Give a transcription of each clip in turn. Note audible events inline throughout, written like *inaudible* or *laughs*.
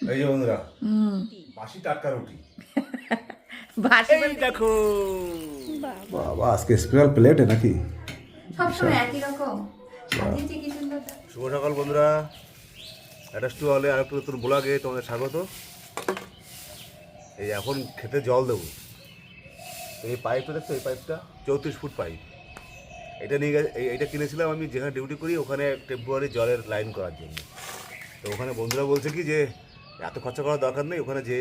এই যে বন্ধুরা বাসি টাটকা রুটি। বাসি দেখো। বাবা আজকে স্পেশাল প্লেটে নাকি? সবসময় একই রকম। সাজিয়েছি কি সুন্দর শুভ সকাল বন্ধুরা। অ্যাটাচ টু হলে আর একটু ব্লগে তোমাদের স্বাগত। এই এখন খেতে জল দেবো। এই পাইপটা দেখছ? এই পাইপটা চৌত্রিশ ফুট পাইপ। এটা নিয়ে এইটা কিনেছিলাম আমি যেখানে ডিউটি করি ওখানে টেম্পোরারি জলের লাইন করার জন্য। তো ওখানে বন্ধুরা বলছে কি যে এত খরচা করার দরকার নেই, ওখানে যে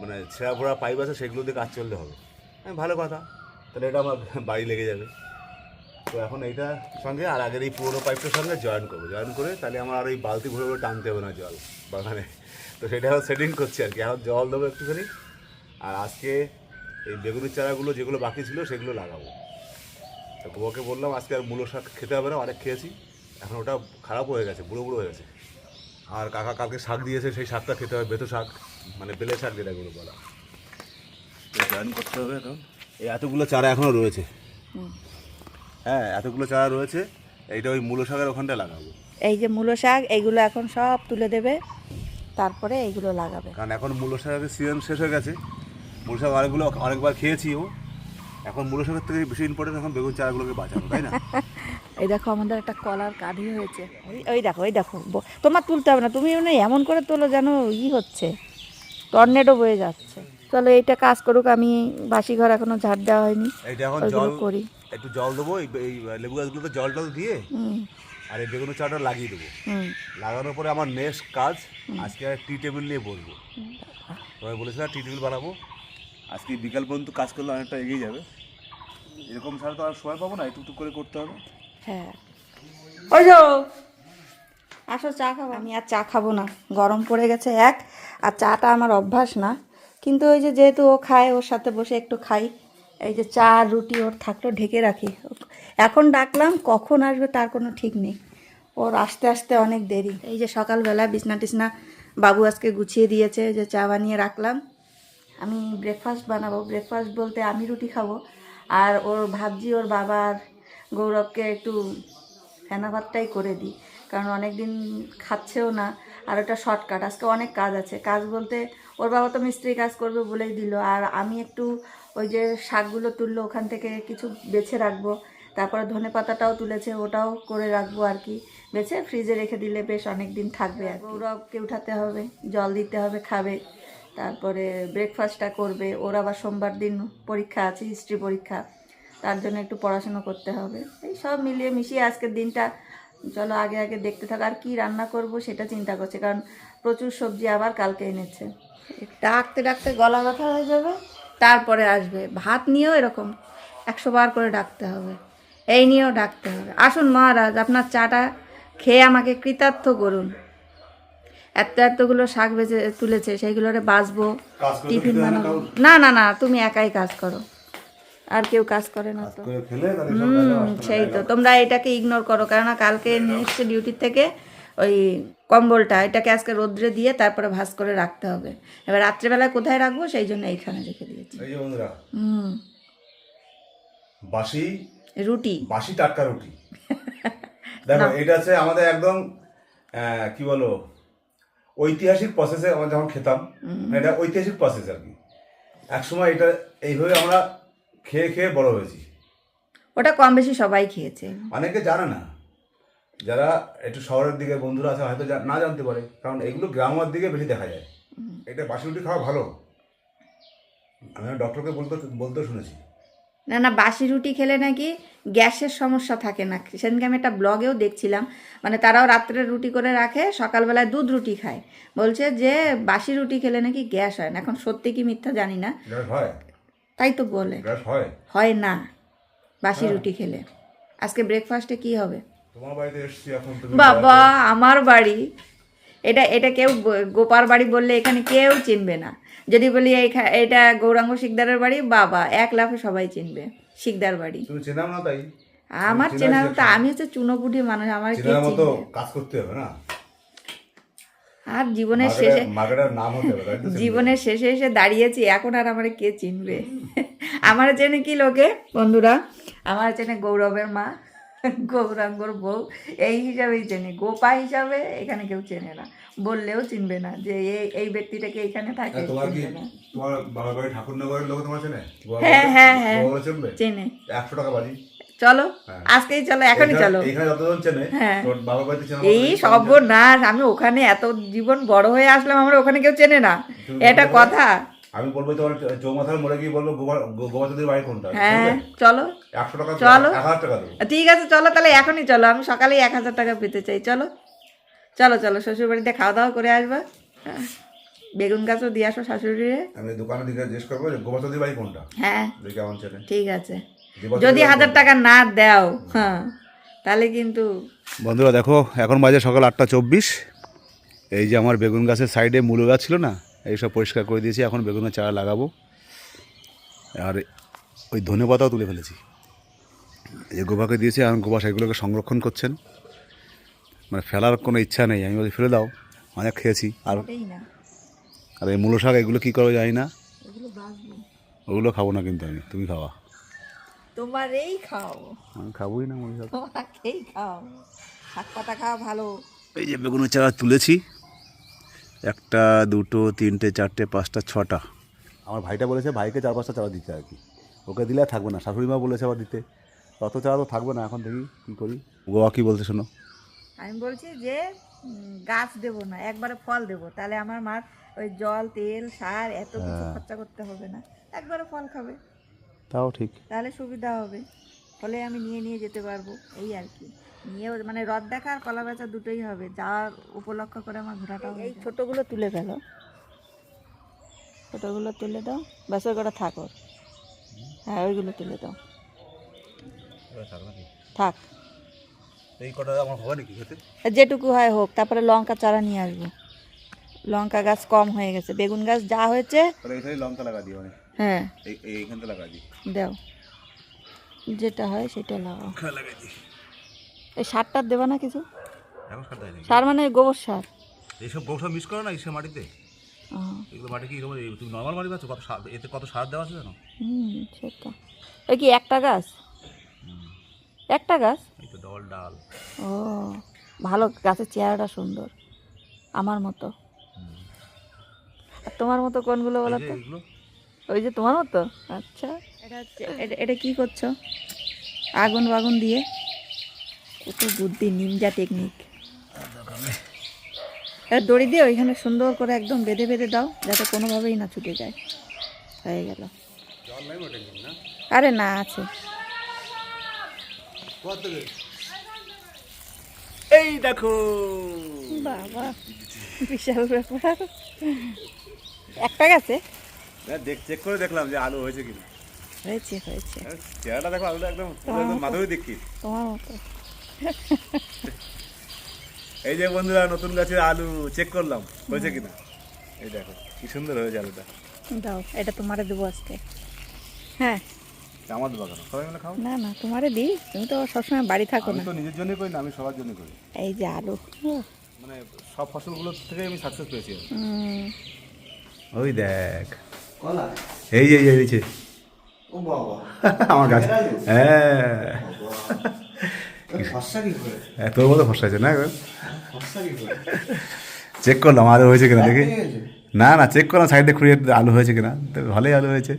মানে ছেঁড়া ফোড়া পাইপ আছে, সেগুলো দিয়ে কাজ চললে হবে। হ্যাঁ ভালো কথা। তাহলে এটা আমার বাড়ি লেগে যাবে। তো এখন এইটার সঙ্গে, আর আগের এই পুরোনো পাইপটার সঙ্গে জয়েন করব। জয়েন করে তাহলে আমার আর ওই বালতি ভরে ভরে টানতে হবে না জল বাগানে। তো সেটা এখন সেটিং করছি আর কি। এখন জল দেবো একটুখানি। আর আজকে এই বেগুনের চারাগুলো যেগুলো বাকি ছিল, সেগুলো লাগাবো। তো বউকে বললাম, আজকে আর মূলো শাক খেতে হবে না, অনেক খেয়েছি। এখন ওটা খারাপ হয়ে গেছে, বুড়ো বুড়ো হয়ে গেছে। আর কাকা কালকে শাক দিয়েছে সেই শাকটা খেতে হবে বেতো শাক মানে বেলে শাক যেটাগুলো বলা। জয়েন করতে হবে এখন। এই এতগুলো চারা এখনও রয়েছে। হ্যাঁ এতগুলো চারা রয়েছে এইটা ওই মূলো শাকের ওখানটা লাগাবো। এই যে মূলো শাক এইগুলো এখন সব তুলে দেবে তারপরে এইগুলো লাগাবে। কারণ এখন মূলো শাকের সিজন শেষ হয়ে গেছে মূলো শাক অনেকগুলো অনেকবার খেয়েছিও এখন মূলো শাকের থেকে বেশি ইম্পর্টেন্ট এখন বেগুন চারাগুলোকে বাঁচানো তাই না? *laughs* এই দেখো আমাদের একটা কলার কাঁধি হয়েছে। ওই- ওই দেখো ওই দেখো। তোমার তুলতে হবে না তুমি মানে এমন করে তোলো যেন ই হচ্ছে। টর্নেডো বয়ে যাচ্ছে। চলো এইটা কাজ করুক আমি বাসি ঘর এখনও ঝাড় দেওয়া হয়নি। জল করি। একটু জল দেবো এই লেবু গাছগুলোতে জল টল দিয়ে আর এই বেগুনের চারাটা লাগিয়ে দেবো। লাগানোর পরে আমার নেক্সট কাজ আজকে টি টেবিল নিয়ে বসবো। তোমায় বলেছিলাম টি টেবিল বানাবো। আজকে বিকাল পর্যন্ত কাজ করলে অনেকটা এগিয়ে যাবে। এরকম ছাড়া তো আর সময় পাবো না একটু করে করতে হবে। হ্যাঁ। ওই যো আসো চা খাব। আমি আর চা খাব না। গরম পড়ে গেছে এক আর চাটা আমার অভ্যাস না। কিন্তু ওই যে যেহেতু ও খায় ওর সাথে বসে একটু খাই। এই যে চা রুটি ওর থাকল ঢেকে রাখি। এখন ডাকলাম কখন আসবে তার কোনো ঠিক নেই। ওর আসতে আসতে অনেক দেরি। এই যে সকালবেলা বিছনা টিছনা বাবু আজকে গুছিয়ে দিয়েছে যে চা বানিয়ে রাখলাম। আমি ব্রেকফাস্ট বানাবো। ব্রেকফাস্ট বলতে আমি রুটি খাব। আর ওর ভাবজি ওর বাবার গৌরবকে একটু ফেনা ভাতটাই করে দিই। কারণ অনেক দিন খাচ্ছেও না। আর ওটা শর্টকাট আজকে অনেক কাজ আছে। কাজ বলতে ওর বাবা তো মিস্ত্রি কাজ করবে বলেই দিল। আর আমি একটু ওই যে শাকগুলো তুললো ওখান থেকে কিছু বেছে রাখব। তারপরে ধনে পাতাটাও তুলেছে, ওটাও করে রাখব আর কি। বেছে ফ্রিজে রেখে দিলে বেশ অনেক দিন থাকবে আর গৌরবকে উঠাতে হবে, জল দিতে হবে, খাবে। তারপরে ব্রেকফাস্টটা করবে। ওর আবার সোমবার দিন পরীক্ষা আছে হিস্ট্রি পরীক্ষা। তার জন্য একটু পড়াশুনো করতে হবে। এই সব মিলিয়ে মিশিয়ে আজকের দিনটা চলো আগে আগে দেখতে থাকো আর কী রান্না করব সেটা চিন্তা করছে কারণ প্রচুর সবজি আবার কালকে এনেছে। ডাকতে ডাকতে গলা ব্যথা হয়ে যাবে তারপরে আসবে। ভাত নিয়েও এরকম একশো বার করে ডাকতে হবে। এই নিয়েও ডাকতে হবে। আসুন মহারাজ আপনার চাটা খেয়ে আমাকে কৃতার্থ করুন। এত এতগুলো শাক বেজে তুলেছে সেইগুলোরে বাঁচবো টিফিন বানাবো। না না না তুমি একাই কাজ করো। আর কেউ কাজ করে না তো। হুম সেই তো। তোমরা এটাকে ইগনোর করো কেননা কালকে নিয়ে এসছে ডিউটির থেকে ওই কম্বলটা এটাকে আজকে রোদ্রে দিয়ে তারপরে ভাঁজ করে রাখতে হবে। এবার রাত্রেবেলায় কোথায় রাখব? সেই জন্য এইখানে রেখে দিয়েছি। এই যে বন্ধুরা হুম। বাসি রুটি। বাসি টাটকা রুটি। দেখো এটা হচ্ছে আমাদের একদম কি বলো ঐতিহাসিক প্রসেসে আমরা যখন খেতাম এটা ঐতিহাসিক প্রসেস আর কি। একসময় এটা এইভাবে আমরা খেয়ে খেয়ে বড় হয়েছি। ওটা কম বেশি সবাই খেয়েছে। অনেকে জানে না। যারা একটু শহরের দিকে বন্ধুরা আছে হয়তো না জানতে পারে। কারণ এগুলো গ্রামের দিকে বেশি দেখা যায়। এটা বাসি রুটি খাওয়া ভালো। আমি ডক্টরকে বলতে বলতে শুনেছি। না না বাসি রুটি খেলে নাকি গ্যাসের সমস্যা থাকে না। সেদিনকে আমি একটা ব্লগেও দেখছিলাম। মানে তারাও রাত্রে রুটি করে রাখে সকালবেলায় দুধ রুটি খায়। বলছে যে বাসি রুটি খেলে নাকি গ্যাস হয় না। এখন সত্যি কি মিথ্যা জানি না। হয়? তাই তো বলে। হয়? হয় না। বাসি রুটি খেলে। আজকে ব্রেকফাস্টে কি হবে? বাবা আমার বাড়ি। এটা এটা কেউ গোপার বাড়ি বললে এখানে কেউ চিনবে না। যদি বলি এটা গৌরাঙ্গ শিকদারের বাড়ি বাবা এক লাফে সবাই চিনবে শিকদার বাড়ি। আমার চেষ্টা- আমি হচ্ছে চুনোপুটি মানুষ আমার কাজ করতে হবে না? আর জীবনের শেষে? জীবনের শেষে এসে দাঁড়িয়েছি এখন আর আমার কে চিনবে? আমার চেনে কি লোকে? বন্ধুরা আমার চেনে গৌরবের মা গৌরাঙ্গর বউ এই হিসাবেই চেনে। গোপা হিসাবে এখানে কেউ চেনে না। বললেও চিনবে না যে এই এই ব্যক্তিটাকে এখানে থাকে তোমার চেনে? হ্যাঁ হ্যাঁ হ্যাঁ। চেনে। একশো টাকা বাজি। চলো হ্যাঁ। আজকেই চলো এখনই চলো। হ্যাঁ। এই সর্বনাশ আমি ওখানে এত জীবন বড় হয়ে আসলাম আমরা ওখানে কেউ চেনে না। এটা কথা। আমি বলব তোমার চৌমাথার মোড়ে গিয়ে বলব বাড়ি কোনটা? হ্যাঁ চলো। একশো টাকা চলো। টাকা ঠিক আছে চলো তাহলে এখনই চলো আমি সকালেই এক হাজার টাকা পেতে চাই চলো। চলো চলো শ্বশুর বাড়িতে খাওয়া দাওয়া করে আসবা। হ্যাঁ। বেগুন গাছও দিয়ে আসো শাশুড়িরে। আমি দোকানের দিকে জিজ্ঞেস করব বাড়ি কোনটা? হ্যাঁ। ঠিক আছে। যদি হাজার টাকা না দাও হ্যাঁ তাহলে কিন্তু বন্ধুরা দেখো এখন বাজে সকাল আটটা চব্বিশ। এই যে আমার বেগুন গাছের সাইডে মূলো গাছ ছিল না এই সব পরিষ্কার করে দিয়েছি এখন বেগুনের চারা লাগাবো। আর ওই ধনে পাতাও তুলে ফেলেছি। এই যে গোবাকে দিয়েছি এখন গোবা সেগুলোকে সংরক্ষণ করছেন। মানে ফেলার কোনো ইচ্ছা নেই আমি বলি ফেলে দাও অনেক খেয়েছি। আর আর এই মূলো শাক এগুলো কী করো জানি না। ওগুলো খাব না কিন্তু আমি তুমি খাওয়া তোমার এই খাও। আমি খাবোই না শাক তোমাকেই খাও। শাক পাতা খাওয়া ভালো। এই যে বেগুনের চারা তুলেছি একটা দুটো তিনটে চারটে পাঁচটা ছটা। আমার ভাইটা বলেছে ভাইকে চার পাঁচটা চারা দিতে আর কি ওকে দিলে আর থাকবে না। শাশুড়ি মা বলেছে আবার দিতে। তত চারা তো থাকবে না এখন দেখি কী করি। গোয়া কী বলতে শোনো? আমি বলছি যে গাছ দেবো না একবারে ফল দেবো। তাহলে আমার মার ওই জল তেল সার এত কিছু খরচা করতে হবে না। একবারে ফল খাবে। তাও ঠিক। তাহলে সুবিধা হবে। ফলে আমি নিয়ে নিয়ে যেতে পারব এই আর কি। নিয়েও মানে রদ দেখা আর কলা বেচা দুটোই হবে। যাওয়ার উপলক্ষ করে আমার ঘোরাটা এই ছোটোগুলো তুলে গেল ছোটোগুলো তুলে দাও। ওই কটা থাক হ্যাঁ ওইগুলো তুলে দাও। থাক। যেটুকু হয় হোক তারপরে লঙ্কা চারা নিয়ে আসব। লঙ্কা গাছ কম হয়ে গেছে বেগুন গাছ যা হয়েছে লঙ্কা লাগা হ্যাঁ। এই এইখানটা লাগা দিই। দাও। যেটা হয় সেটা লাগাও। লাগাই দিই। এই সারটার দেবা না কিছু? সার সার মানে গোবর সার। এইসব গোসা মিস করো না এইসব মাটিতে? এগুলো মাটি কি তুমি নর্মাল মাটি পাচ্ছ? কত সার এতে কত সার দেওয়া আছে জানো? হুম সেটা। কি একটা গাছ? একটা গাছ? এই তো ডল ডাল। ও ভালো গাছের চেহারাটা সুন্দর আমার মতো। আর তোমার মতো কোনগুলো বলো তো? ওই যে তোমার মতো? আচ্ছা। এটা হচ্ছে এটা এটা কি করছ? আগুন বাগুন দিয়ে? কত বুদ্ধি নিমজা টেকনিক দড়ি দিয়ে ওইখানে সুন্দর করে একদম বেঁধে বেঁধে দাও যাতে কোনোভাবেই না ছুটে যায়। হয়ে গেল। জল নাই ওটা না আরে না আছে। এই দেখো। বাবা বিশাল ব্যাপার। একটা গেছে? দেখ চেক করে দেখলাম যে আলু হয়েছে কিনা। হয়েছে হয়েছে। হ্যাঁ, চেহারাটা দেখো আলুটা একদম মাধুরী দেখি তোমার মতো। এই যে বন্ধুরা নতুন গাছের আলু চেক করলাম হয়েছে কিনা? এই দেখো কি সুন্দর হয়েছে আলুটা। দাও এটা তোমারে দেবো আজকে। হ্যাঁ। আমার দেবো কেন? সবাই মিলে খাও। না না তোমারে দিই। তুমি তো সবসময় বাড়ি থাকো আমি তো নিজের জন্যই করি না আমি সবার জন্য করি। এই যে আলু। মানে সব ফসলগুলো থেকে আমি সাকসেস পেয়েছি। ওই দেখ। এই যে এই যে। *laughs* আমার গাছ। হ্যাঁ। হ্যাঁ, তোর মতো ফসা আছে না ফসা চেক করলাম আলু হয়েছে কিনা দেখি। না না চেক করলাম সাইডে খুঁড়িয়ে আলু হয়েছে কিনা। তো ভালোই আলু হয়েছে।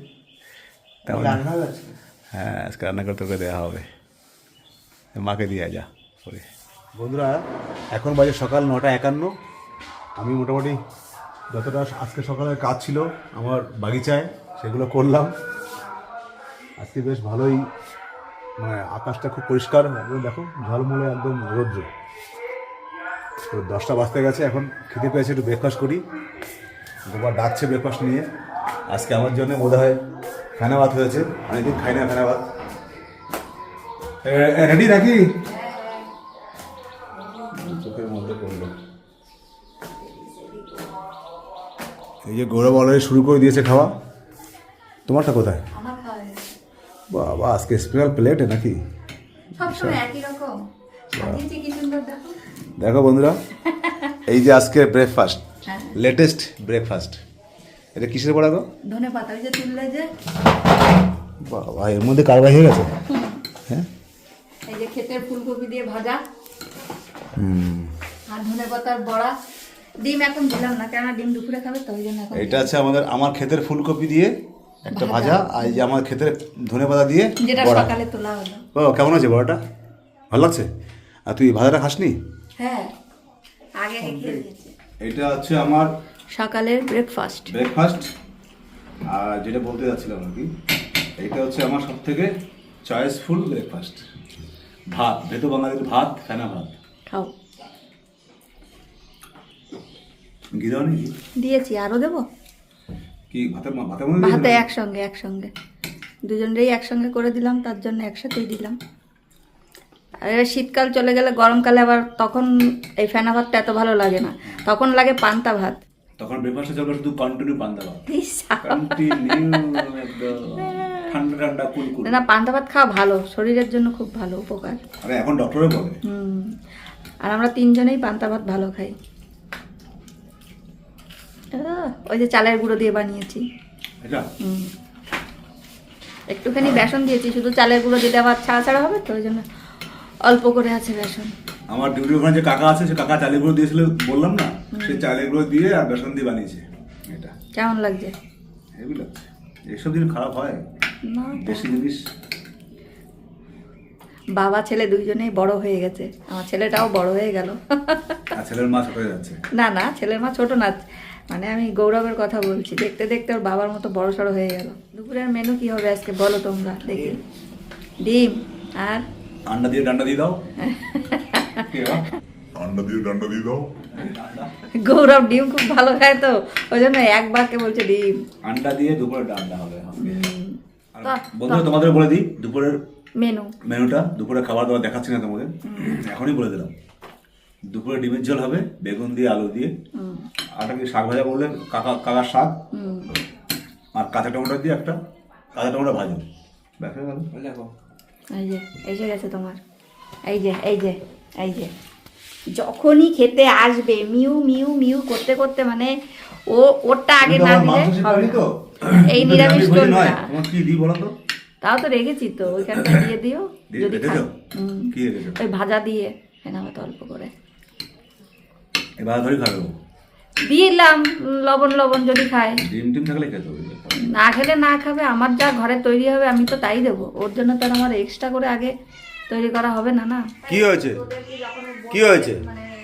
হ্যাঁ আজকে রান্না করতে করে দেওয়া হবে। মাকে দিয়ে যা করে বন্ধুরা এখন বাজে সকাল নটা একান্ন। আমি মোটামুটি যতটা আজকে সকালের কাজ ছিল আমার বাগিচায়, সেগুলো করলাম। আজকে বেশ ভালোই মানে আকাশটা খুব পরিষ্কার দেখো, ঝলমলে একদম রৌদ্র। তো দশটা বাজতে গেছে, এখন খেতে পেয়েছে, একটু ব্রেকফাস্ট করি। গোবার ডাকছে ব্রেকফাস্ট নিয়ে। আজকে আমার জন্য বোধ হয় ফেনা হয়েছে। অনেকদিন খাই না ফেনা রেডি নাকি? এই যে গৌরব অলরেডি শুরু করে দিয়েছে খাওয়া। তোমারটা কোথায়? বাবা আজকে স্পেশাল প্লেটে নাকি? দেখো। বন্ধুরা *laughs* এই যে আজকে ব্রেকফাস্ট। লেটেস্ট ব্রেকফাস্ট এটা কিসের পড়া গো? ধনে পাতা যে তুললে যে। বাবা এর মধ্যে কারবার হয়ে গেছে? হ্যাঁ? এই যে ক্ষেতের ফুলকপি দিয়ে ভাজা। আর ধনে পাতার বড়া। ডিম এখন দিলাম না কেননা ডিম দুপুরে খাবে তো ওই জন্য এখন এটা আছে আমাদের আমার ক্ষেতের ফুলকপি দিয়ে একটা ভাজা। আর এই যে আমার ক্ষেতের ধনে পাতা দিয়ে যেটা বড়া। সকালে তোলা হলো। ও কেমন আছে বড়াটা? ভালো লাগছে? আর তুই ভাজাটা খাসনি? হ্যাঁ আগে আগে খেয়ে এটা হচ্ছে আমার সকালের ব্রেকফাস্ট ব্রেকফাস্ট আর যেটা বলতে যাচ্ছিলাম আর কি এটা হচ্ছে আমার সব থেকে চয়েসফুল ব্রেকফাস্ট ভাত ভেতো বাঙালির ভাত ফেনা ভাত। খাও। ঘি দাও নাকি? দিয়েছি আরও দেবো? কি ভাতের ভাতের মধ্যে ভাতে একসঙ্গে একসঙ্গে। দুজনেরই একসঙ্গে করে দিলাম তার জন্য একসাথেই দিলাম। আর শীতকাল চলে গেলে গরমকালে আবার তখন এই ফেনা ভাতটা এত ভালো লাগে না। তখন লাগে পান্তা ভাত। তখন ব্রেকফাস্টে চলবে শুধু কন্টিনিউ পান্তা ভাত। ঠান্ডা ঠান্ডা কুল কুল। না পান্তা ভাত খাওয়া ভালো শরীরের জন্য খুব ভালো উপকার। আরে এখন ডক্টরে বলে। হুম। আর আমরা তিনজনেই পান্তা ভাত ভালো খাই। ওই যে চালের গুঁড়ো দিয়ে বানিয়েছি। হুম। একটুখানি বেসন দিয়েছি শুধু চালের গুঁড়ো দিলে আবার ছাড়া ছাড়া হবে তো ওই জন্য অল্প করে আছে বেসন। আমার ডিউটি ওখানে যে কাকা আছে সে কাকা চালের গুঁড়ো দিয়েছিল বললাম না? সে চালের গুঁড়ো দিয়ে আর বেসন দিয়ে বানিয়েছে এটা। কেমন লাগছে? হেভি লাগছে। এইসব খারাপ হয়? না বেশি জিনিস? বাবা ছেলে দুইজনেই বড় হয়ে গেছে। আমার ছেলেটাও বড় হয়ে গেল। ছেলের মা ছোট হয়ে যাচ্ছে? না না ছেলের মা ছোট না। মানে আমি গৌরবের কথা বলছি। দেখতে দেখতে ওর বাবার মতো বড় সড়ো হয়ে গেল। দুপুরের মেনু কি হবে আজকে বলো তোমরা? দেখি। ডিম আর? আন্ডা দিয়ে ডান্ডা দিয়ে দাও। *laughs* আন্ডা দিয়ে ডান্ডা দিয়ে দাও। গৌরব ডিম খুব ভালো খায় তো। ওই জন্য এক বাক্যে বলছে ডিম। আন্ডা দিয়ে দুপুরে ডান্ডা হবে। বন্ধুরা তোমাদের বলে দিই দুপুরের মেনু মেনুটা দুপুরে খাবার দাবার দেখাচ্ছি না তোমাদের। এখনই বলে দিলাম। দুপুরে ডিমের ঝোল হবে বেগুন দিয়ে আলু দিয়ে। একটা কি শাক ভাজা বললে কাকা কাকার শাক? আর কাঁচা টমেটো দিয়ে একটা কাঁচা টমেটো ভাজুন। ব্যাস গেল। এই যে এসে গেছে তোমার। এই যে এই যে এই যে। যখনই খেতে আসবে মিউ মিউ মিউ করতে করতে মানে ও ওরটা আগে না দিলে হবে এই নিরামিষ ভোজন চলবে না। কি দিই বলো তো? তাও তো রেখেছি তো ওইখানটা দিয়ে দিও যদি? ওই ভাজা দিয়ে এনে হয়তো অল্প করে। এবার ধরে খাবে। দিলাম লবণ লবণ যদি খায়। ডিম ডিম থাকলে খেতে হবে। না খেলে না খাবে আমার যা ঘরে তৈরি হবে আমি তো তাই দেবো। ওর জন্য তো আর আমার এক্সট্রা করে আগে তৈরি করা হবে না না? কি হয়েছে? কি হয়েছে?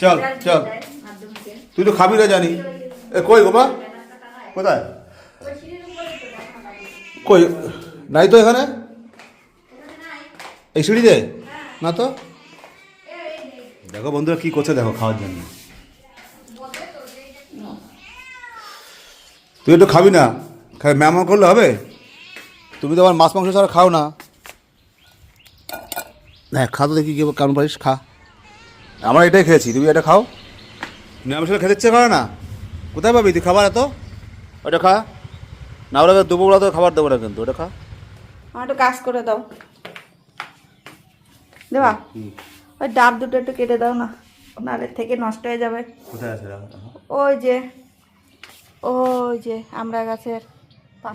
চল চল। তুই তো খাবি না জানি। এ কই গোপা? কোথায়? কই? নাই তো এখানে? এই সিঁড়িতে? না তো? দেখো বন্ধুরা কি করছে দেখো খাওয়ার জন্য। তুই একটু খাবি না? খাই ম্যাম করলে হবে? তুমি তো আবার মাছ মাংস ছাড়া খাও না। হ্যাঁ খা তো দেখি কি কেমন পারিস খা। আমরা এটাই খেয়েছি তুমি এটা খাও। নিরামিষ হলে খেতে ইচ্ছে করে না। কোথায় পাবি তুই খাবার এত? ওটা খা। না ওরা দুপুরবেলা তো খাবার দেবো না কিন্তু ওটা খা। আমার একটু কাজ করে দাও। দেবা? ওই ডাব দুটো একটু কেটে দাও না নাহলে থেকে নষ্ট হয়ে যাবে। কোথায় আছে ওই যে ওই যে আমরা গাছের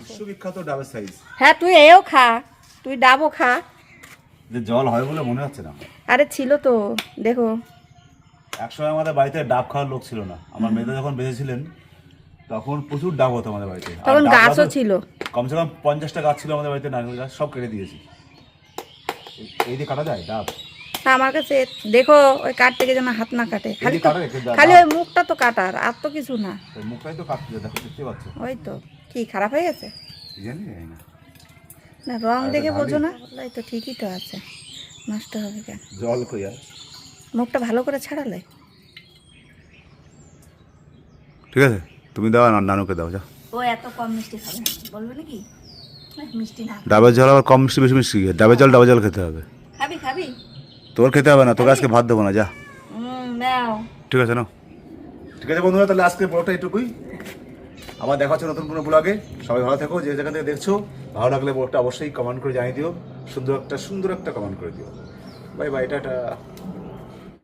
বিশ্ববিখ্যাত ডাবের সাইজ। হ্যাঁ তুই এও খা। তুই ডাবও খা। যে জল হয় বলে মনে হচ্ছে না আরে ছিল তো দেখো। একসময় আমাদের বাড়িতে ডাব খাওয়ার লোক ছিল না। আমার মেয়েদের যখন বেঁচেছিলেন তখন প্রচুর ডাব হতো আমাদের বাড়িতে। তখন গাছও ছিল। কমসে কম পঞ্চাশটা গাছ ছিল আমাদের বাড়িতে নারকেল গাছ সব কেটে দিয়েছি। এই দিয়ে কাটা যায় ডাব? তা আমার কাছে দেখো ওই কাঠ থেকে যেন হাত না কাটে। খালি খালি ওই মুখটা তো কাটার আর তো কিছু না। ওই মুখটাই তো দেখো দেখতে পাচ্ছ? ওই তো কি খারাপ হয়ে গেছে? না। না রং দেখে। বোঝো না। ওই তো ঠিকই তো আছে। নষ্ট হবে কেন? জল কই আর? মুখটা ভালো করে ছাড়ালে। ঠিক আছে তুমি দাও আর নানুকে দাও যা। ও এত কম মিষ্টি খাবে। বলবে নাকি? মিষ্টি না। ডাবের জল আবার কম মিষ্টি বেশি মিষ্টি ডাবের জল ডাবের জল খেতে হবে। খাবি খাবি? তোর খেতে হবে না তোকে আজকে ভাত দেবো না যা। হুম ঠিক আছে না ঠিক আছে বন্ধুরা তাহলে আজকে ব্লগটা এটুকুই। আবার দেখা হচ্ছে নতুন কোনো ব্লগে। সবাই ভালো থেকো যে জায়গা থেকে দেখছ ভালো লাগলে ব্লগটা অবশ্যই কমেন্ট করে জানিয়ে দিও। সুন্দর একটা সুন্দর একটা কমেন্ট করে দিও। Bye bye tata.